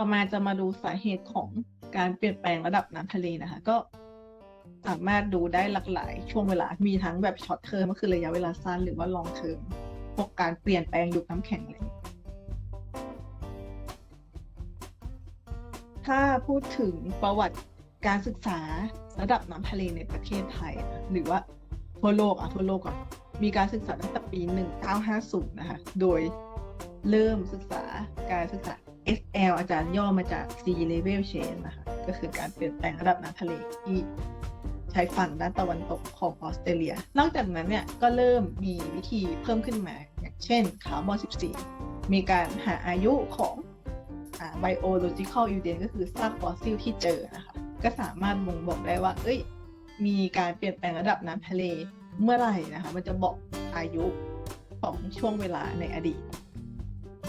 ต่อมาจะมาดูสาเหตุของการเปลี่ยนแปลงระดับน้ำทะเลนะคะ ก็สามารถดูได้หลากหลายช่วงเวลา มีทั้งแบบช็อตเทอมก็คือระยะเวลาสั้นหรือว่าลองเทอมพวกการเปลี่ยนแปลงยุคน้ำแข็งอะไรอย่างเงี้ยถ้าพูดถึงประวัติการศึกษาระดับน้ำทะเลในประเทศไทย หรือว่าทั่วโลกอะทั่วโลกก่อนมีการศึกษาตั้งแต่ปี 1950 นะคะ โดยเริ่มศึกษาการศึกษา SL อาจารย์ย่อมาจาก Sea Level Change นะคะ ก็คือการเปลี่ยนแปลงระดับน้ำทะเลที่ชายฝั่งด้านตะวันตกของออสเตรเลีย นอกจากนั้นเนี่ยก็เริ่มมีวิธีเพิ่มขึ้นมา อย่างเช่นคาร์บอน 14 มีการหาอายุของ biological evidence ก็คือซากฟอสซิลที่เจอนะคะ ก็สามารถบ่งบอกได้ว่า เอ้ย มีการเปลี่ยนแปลงระดับน้ำทะเลเมื่อไหร่นะคะ มันจะบอกอายุของช่วงเวลาในอดีต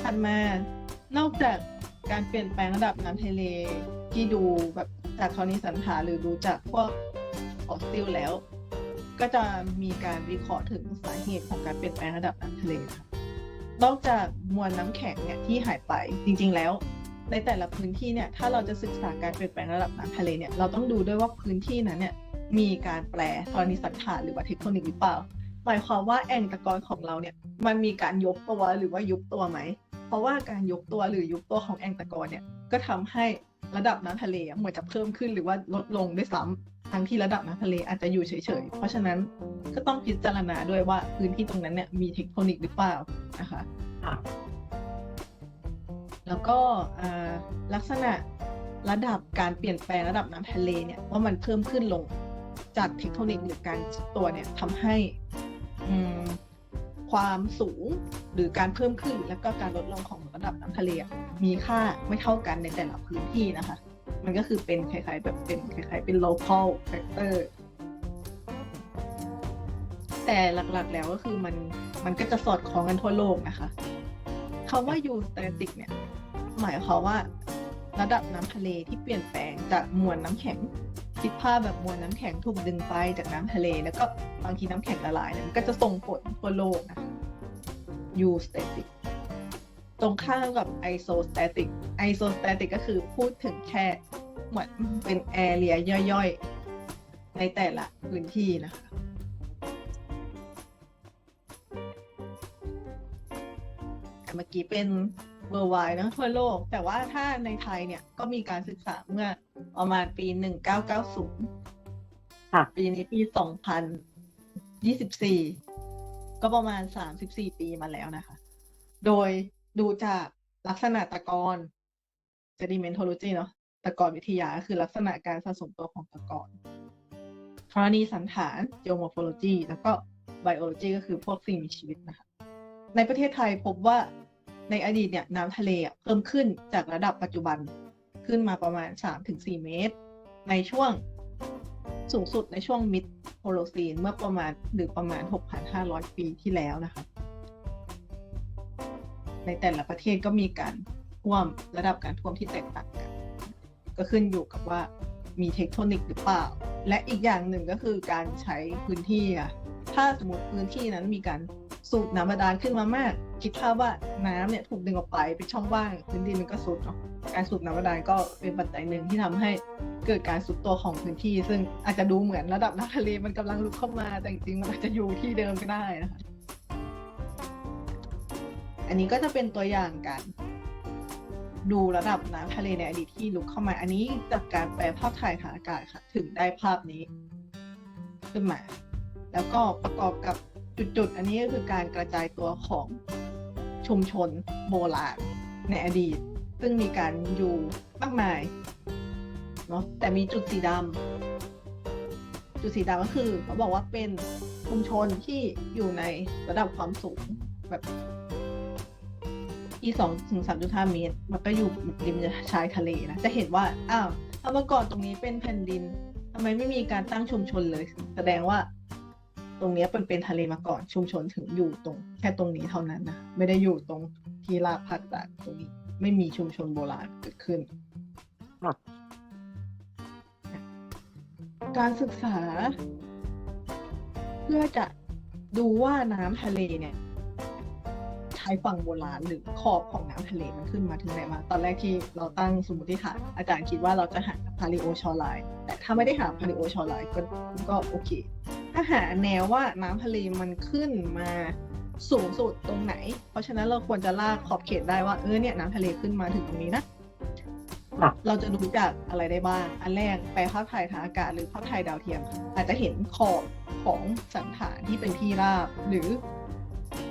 ถัดมา นอกจากการเปลี่ยนแปลงระดับน้ำทะเลที่ดูแบบจากธรณีสันฐานหรือดูจากพวกฟอสซิลแล้ว ก็จะมีการวิเคราะห์ถึงสาเหตุของการเปลี่ยนแปลงระดับน้ำทะเลค่ะนอกจากมวลน้ำแข็งเนี่ยที่หายไปจริง ๆ แล้ว ในแต่ละพื้นที่เนี่ยถ้าเราจะศึกษาการเปลี่ยนแปลงระดับน้ำทะเลเนี่ยเราต้องดูด้วยว่าพื้นที่นั้นเนี่ยมีการแปลธรณีสันฐานหรือว่าเทคโทนิกหรือเปล่า หมายความว่าแอ่งตะกอนของเราเนี่ยมันมีการยกตัวหรือว่ายุบตัวไหม เพราะว่าการยกตัวหรือยุบตัวของแอ่งตะกอนเนี่ยก็ทำให้ระดับน้ำทะเลเหมือนจะเพิ่มขึ้นหรือว่าลดลงด้วยซ้ำทั้งที่ระดับน้ำทะเลอาจจะอยู่เฉยๆ เพราะฉะนั้นก็ต้องพิจารณาด้วยว่าพื้นที่ตรงนั้นเนี่ยมีเทคโทนิกหรือเปล่านะคะค่ะแล้วก็อ่าลักษณะระดับการเปลี่ยนแปลงระดับน้ำทะเลเนี่ยว่ามันเพิ่มขึ้นลงจากเทคโทนิกหรือการซุดตัวเนี่ยทำให้อืม ความสูงหรือการเพิ่มขึ้น แล้วก็การลดลงของระดับน้ำทะเลอะมีค่าไม่เท่ากันในแต่ละพื้นที่นะคะ มันก็คือเป็นคล้ายๆแบบเป็นคล้ายๆเป็น local factor แต่หลักๆแล้วก็คือมันมันก็จะสอดคล้องกันทั่วโลกนะคะคำว่า u static เนี่ย หมายความว่าระดับน้ำทะเลที่เปลี่ยนแปลงจากมวลน้ำแข็ง คิดภาพแบบมวลน้ำแข็งถูกดึงไปจากน้ำทะเล แล้วก็บางทีน้ำแข็งละลายเนี่ยมันก็จะส่งผลทั่วโลกนะคะ u static ตรงข้ามกับ isostatic isostatic ก็คือพูดถึงแค่เหมือนเป็นแอเรียย่อยๆ ในแต่ละพื้นที่นะคะเมื่อกี้เป็น worldwide นะทั่วโลก แต่ว่าถ้าในไทยเนี่ยก็มีการศึกษาเมื่อประมาณปี 1990 ค่ะ ปีนี้ปี 2024 ก็ประมาณ 34 ปีมาแล้วนะคะ โดยดูจากลักษณะตะกอน sedimentology เนาะตะกอนวิทยาคือลักษณะการสะสมตัวของตะกอนธรณีสันฐาน geomorphology แล้วก็ biology ก็คือพวกสิ่งมีชีวิตนะคะ ในประเทศไทยพบว่า ในอดีตเนี่ยน้ำทะเลเพิ่มขึ้นจากระดับปัจจุบันขึ้นมาประมาณ 3-4 เมตร ในช่วงสูงสุดในช่วงมิดโฮโลซีนเมื่อประมาณหรือประมาณ 6,500 ปีที่แล้วนะคะในแต่ละประเทศก็มีการท่วมระดับการท่วมที่แตกต่างกัน ก็ขึ้นอยู่กับว่ามีเทคโทนิกหรือเปล่า และอีกอย่างหนึ่งก็คือการใช้พื้นที่อะถ้าสมมติพื้นที่นั้นมีการ สูบน้ำบาดาลขึ้นมามาก คิดภาพว่าน้ำเนี่ยถูกดึงออกไปเป็นช่องว่างพื้นดินมันก็สุดเนาะการสูบน้ำบาดาลก็เป็นปัจจัยหนึ่งที่ทำให้เกิดการสุดตัวของพื้นที่ ซึ่งอาจจะดูเหมือนระดับน้ำทะเลมันกำลังลุกเข้ามาแต่จริงมันอาจจะอยู่ที่เดิมก็ได้นะคะอันนี้ก็จะเป็นตัวอย่างการดูระดับน้ำทะเลในอดีตที่ลุกเข้ามา อันนี้จากการแปลภาพถ่ายทางอากาศค่ะ ถึงได้ภาพนี้ ขึ้นมา แล้วก็ประกอบกับ จุดๆ อันนี้ก็คือการกระจายตัวของชุมชนโบราณในอดีต ซึ่งมีการอยู่มากมายเนาะแต่มีจุดสีดำจุดสีดำก็คือเขาบอกว่าเป็นชุมชนที่อยู่ในระดับความสูงแบบที่สองถึงสามจุดห้าเมตร มันก็อยู่ริมชายทะเลนะ จะเห็นว่า อ้าวถ้าเมื่อก่อนตรงนี้เป็นแผ่นดินทำไมไม่มีการตั้งชุมชนเลย แสดงว่า ตรงเนี้ยเป็นเป็นทะเลมาก่อนชุมชนถึงอยู่ตรง แค่ตรงนี้เท่านั้นนะไม่ได้อยู่ตรงที่ลาบพัดจากตรงนี้ ไม่มีชุมชนโบราณเกิดขึ้นค่ะการศึกษา เพื่อจะดูว่าน้ำทะเลเนี่ยทายฝั่งโบราณหรือขอบของน้ำทะเลมันขึ้นมาถึงไหนมา ตอนแรกที่เราตั้งสมมติฐานอาจารย์คิดว่าเราจะหาพาริโอชอไลน์แต่ถ้าไม่ได้หาพาริโอชอไลน์ก็ก็โอเคถ้าหาแนวว่าน้ำทะเลมันขึ้นมาสูงสุดตรงไหน เพราะฉะนั้นเราควรจะลากขอบเขตได้ว่าเออเนี่ยน้ำทะเลขึ้นมาถึงตรงนี้นะครับเราจะดูจากอะไรได้บ้าง อันแรกแปลภาพถ่ายทางอากาศหรือภาพถ่ายดาวเทียมค่ะอาจจะเห็นขอบของสันฐานที่เป็นที่ราบ หรือ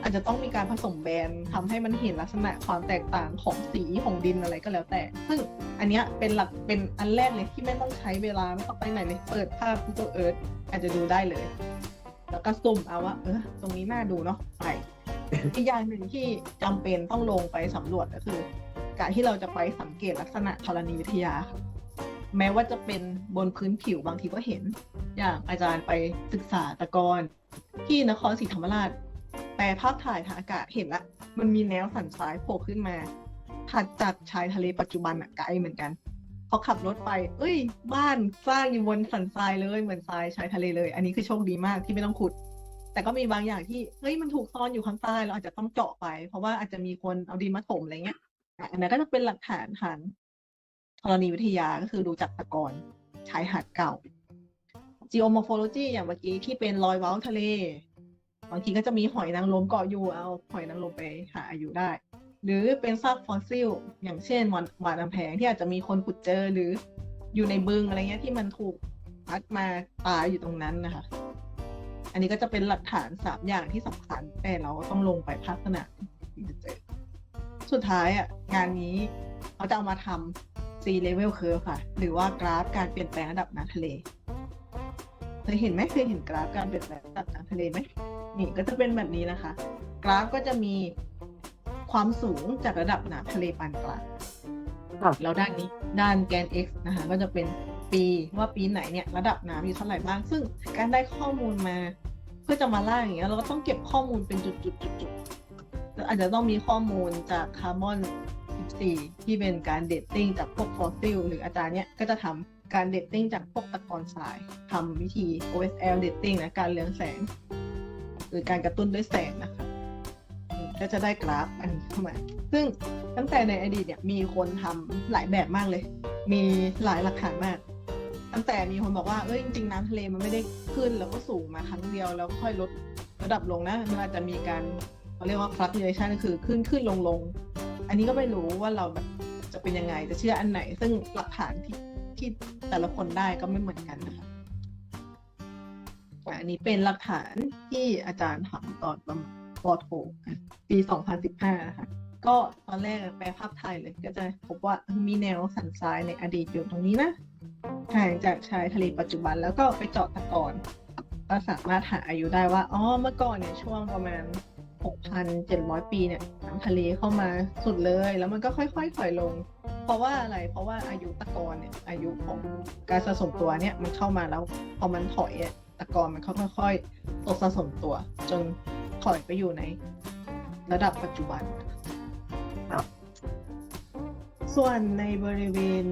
อาจจะต้องมีการผสมแบนทำให้มันเห็นลักษณะความแตกต่างของสีของดินอะไรก็แล้วแต่ ซึ่งอันเนี้ยเป็นหลักเป็นอันแรกเลยที่ไม่ต้องใช้เวลาไม่ต้องไปไหนเลยเปิดภาพ Google Earth อาจจะดูได้เลย แล้วก็สุ่มเอาว่าเออตรงนี้น่าดูเนาะไปอีกอย่างหนึ่งที่จำเป็นต้องลงไปสำรวจก็คือ การที่เราจะไปสังเกตลักษณะธรณีวิทยา แม้ว่าจะเป็นบนพื้นผิวบางทีก็เห็น อย่างอาจารย์ไปศึกษาตะกอนที่นครศรีธรรมราช แปลภาพถ่ายทางอากาศเห็นละ มันมีแนวสันทรายโผล่ขึ้นมาถัดจากชายทะเลปัจจุบันอะไกลเหมือนกันพอขับรถไป เอ้ย บ้านสร้างอยู่บนสันทรายเลยเหมือนทรายชายทะเลเลย อันนี้คือโชคดีมากที่ไม่ต้องขุด แต่ก็มีบางอย่างที่ เฮ้ย มันถูกซ่อนอยู่ข้างใต้ เราอาจจะต้องเจาะไป เพราะว่าอาจจะมีคนเอาดินมาถมอะไรเงี้ย อันนั้นก็จะเป็นหลักฐานทางธรณีวิทยาก็คือดูจากตะกอนชายหาดเก่า geomorphology อย่างเมื่อกี้ที่เป็นรอยเว้าทะเล บางทีก็จะมีหอยนางรมเกาะอยู่เอาหอยนางรมไปหาอายุได้ หรือเป็นซากฟอสซิล อย่างเช่นหวานหวานน้ำแพงที่อาจจะมีคนขุดเจอหรืออยู่ในบึงอะไรเงี้ยที่มันถูกพัดมาตายอยู่ตรงนั้นนะคะ อันนี้ก็จะเป็นหลักฐานสามอย่างที่สำคัญ แต่เราก็ต้องลงไปภาคสนามถึงจะเจอสุดท้ายอะงานนี้เขาจะเอามาทำ sea level curve ค่ะ หรือว่ากราฟการเปลี่ยนแปลงระดับน้ำทะเล เคยเห็นไหมเคยเห็นกราฟการเปลี่ยนแปลงระดับน้ำทะเลไหม นี่ก็จะเป็นแบบนี้นะคะ กราฟก็จะมีความสูงจากระดับน้ำทะเลปานกลางครับแล้วด้านนี้ด้านแกน x นะคะก็จะเป็นปีว่าปีไหนเนี่ยระดับน้ำอยู่เท่าไหร่บ้าง ซึ่งการได้ข้อมูลมาเพื่อจะมาล่างอย่างเงี้ยเราก็ต้องเก็บข้อมูลเป็นจุดๆๆแล้วอาจจะต้องมีข้อมูลจากคาร์บอน 14 ที่เป็นการเดตติ้งจากพวกฟอสซิลหรืออาจารย์เนี้ยก็จะทำการเดตติ้งจากพวกตะกอนทรายทำวิธี OSL เดตติ้งนะการเรืองแสง หรือการกระตุ้นด้วยแสงนะคะก็จะได้กราฟอันนี้เข้ามา ซึ่งตั้งแต่ในอดีตเนี่ยมีคนทำหลายแบบมากเลย มีหลายหลักฐานมาก ตั้งแต่มีคนบอกว่าเอ้ยจริงๆน้ำทะเลมันไม่ได้ขึ้นแล้วก็สูงมาครั้งเดียวแล้วค่อยลดระดับลงนะมันอาจจะมีการเขาเรียกว่า fluctuation คือขึ้นขึ้นลงลงอันนี้ก็ไม่รู้ว่าเราแบบจะเป็นยังไงจะเชื่ออันไหน ซึ่งหลักฐานที่ที่แต่ละคนได้ก็ไม่เหมือนกันนะคะ อะอันนี้เป็นหลักฐานที่อาจารย์ทำตอนประมาณปอโทปี 2015 นะคะก็ตอนแรกแปลภาพไทยเลยก็จะพบว่ามีแนวสันทรายในอดีตอยู่ตรงนี้นะห่างจากชายทะเลปัจจุบันแล้วก็ไปเจาะตะกอนก็สามารถหาอายุได้ว่าอ๋อเมื่อก่อนเนี่ยช่วงประมาณ 6,700 ปีเนี่ยน้ำทะเลเข้ามาสุดเลย แล้วมันก็ค่อยๆถอยลง เพราะว่าอะไรเพราะว่าอายุตะกอนเนี่ยอายุของการสะสมตัวเนี่ยมันเข้ามาแล้วพอมันถอยอะ ตะกอนมันค่อยๆตกสะสมตัว จนถอยไปอยู่ในระดับปัจจุบัน ส่วนในบริเวณ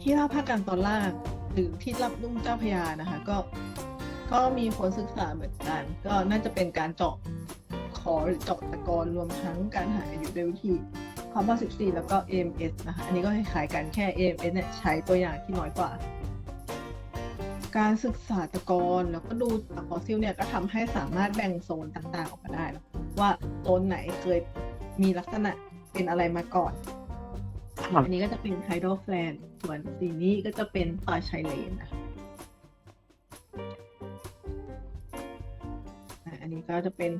ที่ราบภาคกลางตอนล่างหรือที่รับลุ่มเจ้าพยานะคะ ก็ก็มีคนศึกษาเหมือนกัน ก็น่าจะเป็นการเจาะขอหรือเจาะตะกอนรวมทั้งการหาอายุด้วยวิธีคาร์บอ14 แล้วก็ AMS นะคะ อันนี้ก็คล้ายๆกันแค่ AMS เนี่ยใช้ตัวอย่างที่น้อยกว่า การศึกษาตะกอนแล้วก็ดูจากฟอสซิลเนี่ยก็ทำให้สามารถแบ่งโซนต่างๆ ออกมาได้แล้วว่าโซนไหนเคยมีลักษณะเป็นอะไรมาก่อนครับอันนี้ก็จะเป็นไฮโดรแฟลนส่วนสีนี้ก็จะเป็นป่าชายเลนนะคะอะอันนี้ก็จะเป็น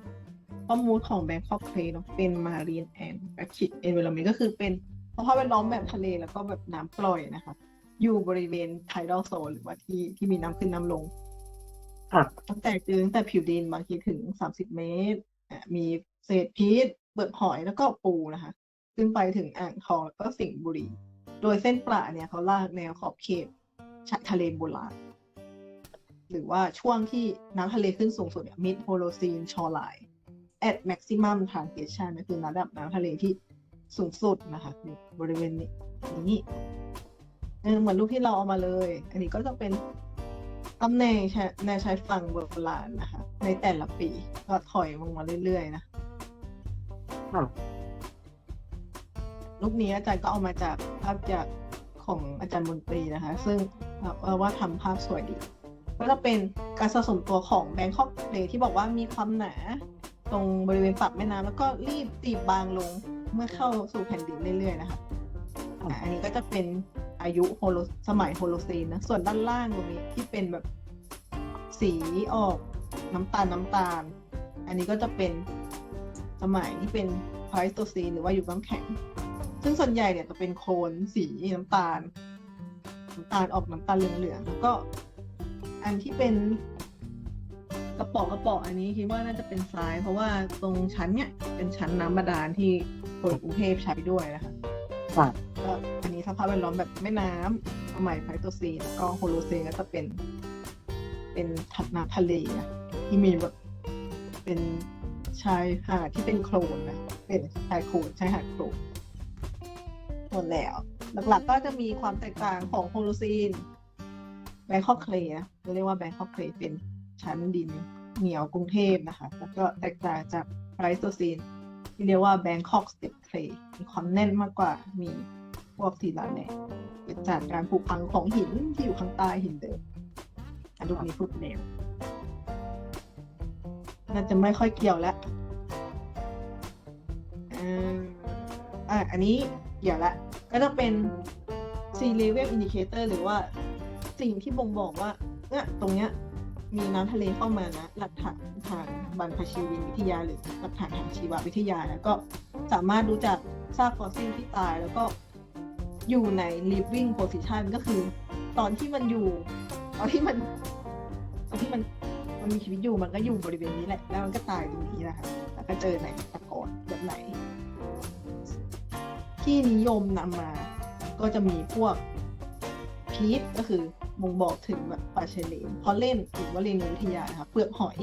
ข้อมูลของ Bangkok Play เนอะเป็น Marine and Brackish Environment ก็คือเป็นสภาพแวดล้อมแบบทะเลแล้วก็แบบน้ำปล่อยนะคะ อยู่บริเวณ tidal zone หรือว่าที่ที่มีน้ำขึ้นน้ำลงครับตั้งแต่คือตั้งแต่ผิวดินบางทีถึง30เมตรอะมีเศษพิษเปลือกหอยแล้วก็ปูนะคะ ขึ้นไปถึงอ่างทองแล้วก็สิงห์บุรี โดยเส้นประเนี่ยเขาลากแนวขอบเขตชายทะเลโบราณหรือว่าช่วงที่น้ำทะเลขึ้นสูงสุดเนี่ย mid holocene shoreline at maximum transition ก็คือระดับน้ำทะเลที่สูงสุดนะคะอยู่บริเวณนี้นี้ เออเหมือนรูปที่เราเอามาเลย อันนี้ก็จะเป็นตำแหน่งชายในชายฝั่งโบราณนะคะ ในแต่ละปีก็ถอยลงมาเรื่อยๆนะค่ะรูปนี้อาจารย์ก็เอามาจากภาพจากของอาจารย์มนตรีนะคะ ซึ่งเราว่าทำภาพสวยดี ก็จะเป็นการสะสมตัวของแบงคอกเลยที่บอกว่ามีความหนา ตรงบริเวณปากแม่น้ำแล้วก็รีบตีบบางลงเมื่อเข้าสู่แผ่นดินเรื่อยๆนะคะอะอันนี้ก็จะเป็น อายุโฮโลสมัยโฮโลซีนนะ ส่วนด้านล่างตรงนี้ที่เป็นแบบสีออกน้ำตาลน้ำตาล อันนี้ก็จะเป็นสมัยที่เป็นไพลสโตซีนหรือว่าอยู่น้ำแข็ง ซึ่งส่วนใหญ่เนี่ยจะเป็นโคลนสีน้ำตาลน้ำตาลออกน้ำตาลเหลืองๆแล้วก็อันที่เป็นกระป๋องกระป๋องอันนี้คิดว่าน่าจะเป็นทราย เพราะว่าตรงชั้นเนี่ยเป็นชั้นน้ำบาดาลที่คนกรุงเทพใช้ด้วยนะคะค่ะก็อั นี้สภาพแวดล้อมแบบแม่น้ำสมัยไพลสโตซีนแล้วก็โฮโลซีนก็จะเป็น เป็นถัดน้ำทะเลอะที่มีแบบเป็นชายหาดที่เป็นโคลนนะเป็นชายโคลนชายหาดโคลนหมดแล้ว หลักๆก็จะมีความแตกต่างของโฮโลซีนแบงคอกเคลนะเรียกว่าแบงคอกเคลเป็นชั้นดินเหนียวกรุงเทพนะคะ แล้วก็แตกต่างจากไพลสโตซีนที่เรียกว่าแบงคอกสเต็ปเคลมีความแน่นมากกว่ามี พวกศิลาแหน่เกิดจากการผุพังของหินที่อยู่ข้างใต้หินเดิมอันรูปนี้พูดแนวน่าจะไม่ค่อยเกี่ยวแล้วอ่าอันนี้เกี่ยวละ ก็จะเป็น sea level indicator หรือว่าสิ่งที่บ่งบอกว่าเนี่ยตรงเนี้ยมีน้ำทะเลเข้ามานะ หลักฐานทางบรรพชีวินวิทยาหรือหลักฐานทางชีววิทยา แล้วก็สามารถดูจากซากฟอสซิลที่ตายแล้วก็ อยู่ใน living position ก็คือ ตอนที่มันอยู่ตอนที่มันตอนที่มันมันมีชีวิตอยู่มันก็อยู่บริเวณนี้แหละ แล้วมันก็ตายตรงนี้นะคะแล้วก็เจอในตะกอนแบบไหน ที่นิยมนำมา ก็จะมีพวกพีทก็คือบ่งบอกถึงแบบปลาเชลเลนพอเล่นหรือว่าเรียนวิทยานะคะเปลือกหอย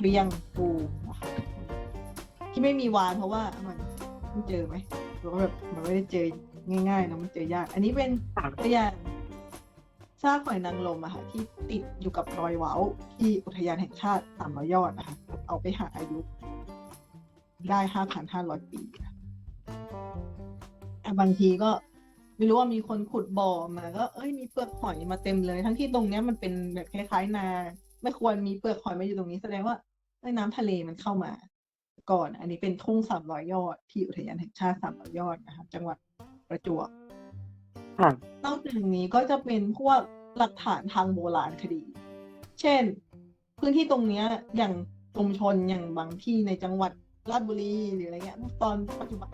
เรียงปูนะคะที่ไม่มีวานเพราะว่ามันเจอไหม หรือว่าแบบมันไม่ได้เจอง่ายๆนะมันเจอยาก อันนี้เป็นตัวอย่างซากหอยนางรมอะค่ะที่ติดอยู่กับรอยเว้าที่อุทยานแห่งชาติสามร้อยยอดนะคะเอาไปหาอายุ ได้ห้าพันห้าร้อยปีนะอ่บางทีก็ไม่รู้ว่ามีคนขุดบ่อมาก็เอ้ยมีเปลือกหอยมาเต็มเลย ทั้งที่ตรงเนี้ยมันเป็นแบบคล้ายๆนา ไม่ควรมีเปลือกหอยมาอยู่ตรงนี้แสดงว่าน้ำทะเลมันเข้ามา ก่อน อันนี้เป็นทุ่งสามร้อยยอด ที่อุทยานแห่งชาติสามร้อยยอดนะคะจังหวัดประจวบค่ะนอกจากนี้ก็จะเป็นพวกหลักฐานทางโบราณคดี เช่น พื้นที่ตรงเนี้ยอย่างชุมชนอย่างบางที่ในจังหวัดราชบุรีหรืออะไรเงี้ยตอนปัจจุบัน